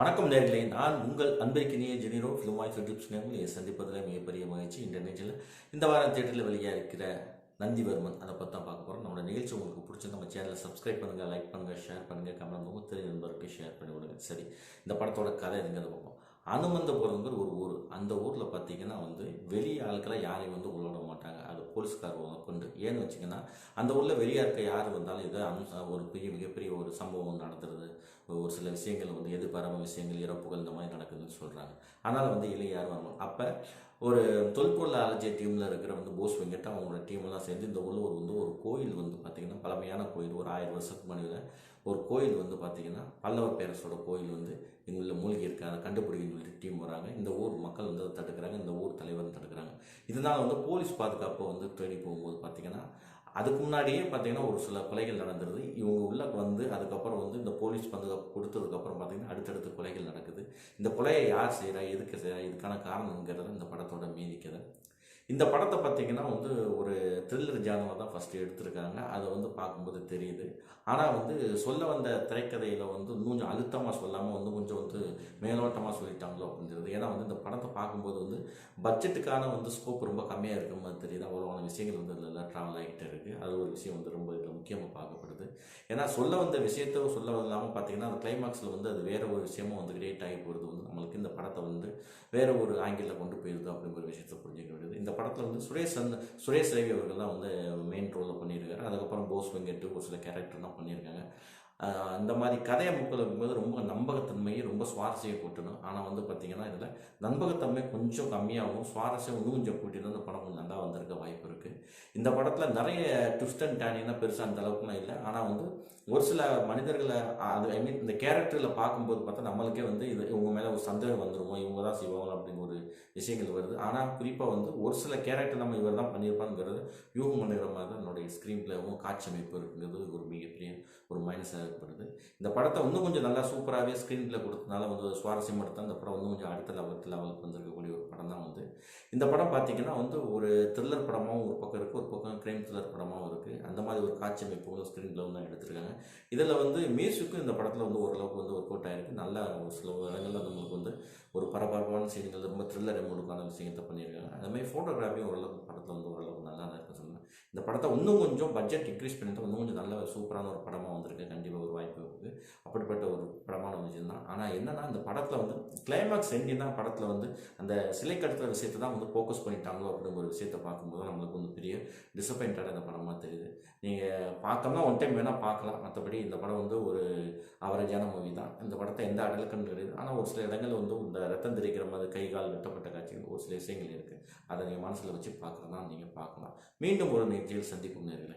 வணக்கம் நேர்களே நான் உங்கள் அன்பிற்கினிய ஜெனிரோ ஃபிலிமாய் யூடியூப் சேனல் சந்திப்பதில் மிகப்பெரிய மகிழ்ச்சி. இந்த நிகழ்ச்சியில் இந்த வாரம் தேட்டரில் வெளியாக இருக்கிற நந்திவர்மன் அதை பற்றி தான் பார்க்க போகிறோம் நம்மளோட நிகழ்ச்சி உங்களுக்கு பிடிச்ச நம்ம சேனலை சப்ஸ்கிரைப் பண்ணுங்கள் லைக் பண்ணுங்கள் ஷேர் பண்ணுங்கள் கமெண்ட் பண்ணுங்க. தெரிஞ்ச நண்பருக்கு ஷேர் பண்ணி விடுங்க. சரி இந்த படத்தோட கதை எதுங்கிறத பார்ப்போம்? அனுமந்தபுரங்கிற ஒரு ஊர். அந்த ஊரில் பார்த்தீங்கன்னா வந்து வெளி ஆட்களை யாரையும் வந்து உள்ள விட மாட்டாங்க அது போலீஸ்கார் கொண்டு ஏன்னு வச்சிங்கன்னா அந்த ஊரில் வெளியாக இருக்க யார் வந்தாலும் இது அனு ஒரு பெரிய மிகப்பெரிய ஒரு சம்பவம் நடந்துருது. ஒரு சில விஷயங்கள் வந்து எதிர்பாராம விஷயங்கள் இறப்புகள் இந்த மாதிரி நடக்குதுன்னு சொல்கிறாங்க அதனால் வந்து இல்லை யார் வரணும்? அப்போ ஒரு தொல்பொருள் அலர்ஜி டீமில் இருக்கிற வந்து போஸ் வெங்கட் அவங்களோட டீமெல்லாம் சேர்ந்து இந்த உள்ளூர் வந்து ஒரு கோயில் வந்து பார்த்திங்கன்னா பழமையான கோயில் ஒரு ஆயிரம் வருஷத்துக்கு முன்னாடி ஒரு கோயில் வந்து பார்த்திங்கன்னா பல்லவர் பேரசோட கோயில் வந்து இங்குள்ள மூழ்கி இருக்காங்க அதை கண்டுபிடிக்கணும்னு சொல்லிட்டு டீம் வராங்க. இந்த ஊர் மக்கள் வந்து தடுக்கிறாங்க இந்த ஊர் தலைவர் தடுக்கிறாங்க. இதனால் வந்து போலீஸ் பாதுகாப்பை வந்து தேடி போகும்போது பார்த்திங்கன்னா அதுக்கு முன்னாடியே பார்த்தீங்கன்னா ஒரு சில கொலைகள் நடந்துருது. இவங்க உள்ள வந்து அதுக்கப்புறம் வந்து இந்த போலீஸ் பாதுகாப்பு கொடுத்ததுக்கப்புறம் பார்த்தீங்கன்னா அடுத்தடுத்து கொலைகள் நடக்குது. இந்த கொலையை யார் செய்கிறா எதுக்கு செய்கிறா இதுக்கான காரணங்கிறத இந்த படத்தோட மீதிக்கதை. இந்த படத்தை பார்த்தீங்கன்னா வந்து ஒரு த்ரில்லர் ஜானமாக தான் ஃபஸ்ட்டு எடுத்திருக்காங்க. அதை வந்து பார்க்கும்போது தெரியுது. ஆனால் வந்து சொல்ல வந்த திரைக்கதையில் வந்து கொஞ்சம் அழுத்தமாக சொல்லாமல் வந்து கொஞ்சம் வந்து மேலோட்டமாக சொல்லிட்டாங்களோ அப்படிங்கிறது. ஏன்னா வந்து இந்த படத்தை பார்க்கும்போது வந்து பட்ஜெட்டுக்கான வந்து ஸ்கோப் ரொம்ப கம்மியாக இருக்கிற மாதிரி தெரியுது. அவ்வளோவான விஷயங்கள் வந்து இல்லை ட்ராவல் அது ஒரு விஷயம் வந்து ரொம்ப இதில் முக்கியமாக பார்க்கப்படுது. ஏன்னா சொல்ல வந்த விஷயத்த சொல்ல இல்லாமல் பார்த்தீங்கன்னா அந்த கிளைமாக்ஸில் வந்து அது வேறு ஒரு விஷயமும் வந்து கிரியேட் ஆகி போகிறது வந்து நம்மளுக்கு இந்த படத்தை வந்து வேறு ஒரு ஆங்கிளில் கொண்டு போயிருது அப்படிங்கிற விஷயத்தை புரிஞ்சுக்க வேண்டியது. இந்த படத்தில் வந்து சுரேஷ் அந்த சுரேஷ் ரவி அவர்கள் தான் வந்து மெயின் ரோலில் பண்ணியிருக்காரு. அதுக்கப்புறம் போஸ் வெங்கட்டு ஒரு சில கேரக்டர்லாம் பண்ணியிருக்காங்க. அந்த மாதிரி கதையை மக்கள் இருக்கும்போது ரொம்ப நம்பகத்தன்மையை ரொம்ப சுவாரஸ்யம் கூட்டணும். ஆனால் வந்து பார்த்திங்கன்னா இதில் நம்பகத்தன்மை கொஞ்சம் கம்மியாகவும் சுவாரஸ்யம் இன்னும் கொஞ்சம் கூட்டினா அந்த படம் கொஞ்சம் நல்லா வந்திருக்க வாய்ப்பு இருக்குது இந்த படத்தில் நிறைய ட்விஸ்ட் அண்ட் டேனினா பெருசாக அந்த அளவுக்குலாம் இல்லை. ஆனால் வந்து ஒரு சில மனிதர்களை அது ஐ மீன் இந்த கேரக்டரில் பார்க்கும்போது பார்த்தா நம்மளுக்கே வந்து இது இவங்க மேலே ஒரு சந்தேகம் வந்துருமோ இவங்க தான் செய்வாங்க அப்படிங்கிற ஒரு விஷயங்கள் வருது. ஆனால் குறிப்பாக வந்து ஒரு சில கேரக்டர் நம்ம இவர் தான் பண்ணியிருப்பாங்கிறது யூகம் பண்ணுற மாதிரி தான் என்னுடைய ஸ்க்ரீன் பிளேவும் காட்சி அமைப்பு இருக்குங்கிறது ஒரு மிகப்பெரிய தேவைப்படுது இந்த படத்தை இன்னும் கொஞ்சம் நல்லா சூப்பராகவே ஸ்க்ரீன் பிளே கொடுத்தனால வந்து சுவாரஸ்யம் எடுத்தால் இந்த படம் இன்னும் கொஞ்சம் அடுத்த லெவலுக்கு லெவலுக்கு வந்திருக்கக்கூடிய ஒரு படம் தான் வந்து. இந்த படம் பார்த்தீங்கன்னா வந்து ஒரு த்ரில்லர் படமாகவும் ஒரு பக்கம் இருக்குது ஒரு பக்கம் க்ரைம் த்ரில்லர் படமாகவும் இருக்குது அந்த மாதிரி ஒரு காட்சி அமைப்புகளும் ஸ்க்ரீன் பிளேவும் தான் எடுத்திருக்காங்க. இதில் வந்து மியூசிக்கும் இந்த படத்தில் வந்து ஓரளவுக்கு வந்து ஒர்க் அவுட் ஆகிருக்கு நல்லா ஒரு சில இடங்களில் நம்மளுக்கு வந்து ஒரு பரபரப்பான செய்திகள் ரொம்ப த்ரில்லர் எமௌண்ட்டுக்கான விஷயத்தை பண்ணியிருக்காங்க. அந்த மாதிரி ஃபோட்டோகிராஃபியும் ஓரளவுக்கு படத்தில் வந்து ஓரளவுக்கு நல்லா தான் இருக்குன்னு இந்த படத்தை இன்னும் கொஞ்சம் பட்ஜெட் இன்க்ரீஸ் பண்ணிட்டு இன்னும் கொஞ்சம் நல்ல சூப்பரான ஒரு படமாக வந்திருக்கு. கண்டிப்பாக ஒரு வாய்ப்பு இருக்குது. அப்படிப்பட்ட ஒரு படமான விஷயம் தான். ஆனால் என்னென்னா இந்த படத்தில் வந்து கிளைமேக்ஸ் எண்டிங் தான் படத்தில் வந்து அந்த சிலை கடத்துற விஷயத்தை தான் வந்து ஃபோக்கஸ் பண்ணிட்டாங்களோ அப்படிங்கிற ஒரு விஷயத்தை பார்க்கும்போது நம்மளுக்கு வந்து பெரிய டிசப்பாயிண்டடாக இந்த படமாக தெரியுது. நீங்கள் பார்த்தோம்னா ஒன் டைம் வேணால் பார்க்கலாம். மற்றபடி இந்த படம் வந்து ஒரு அவரேஜான மூவி தான். இந்த படத்தை எந்த அடலுக்குன்னு கிடையாது ஆனால் ஒரு சில இடங்கள் வந்து இந்த ரத்தம் தெரிக்கிற மாதிரி கை கால் வெட்டப்பட்ட காட்சிகள் ஒரு சில விஷயங்கள் இருக்குது அதை நீங்கள் மனசில் வச்சு பார்க்குறதா நீங்கள் பார்க்கலாம். மீண்டும் ஒரு ஒரு நிகழ்ச்சியில் சந்திக்கும் நேரில்.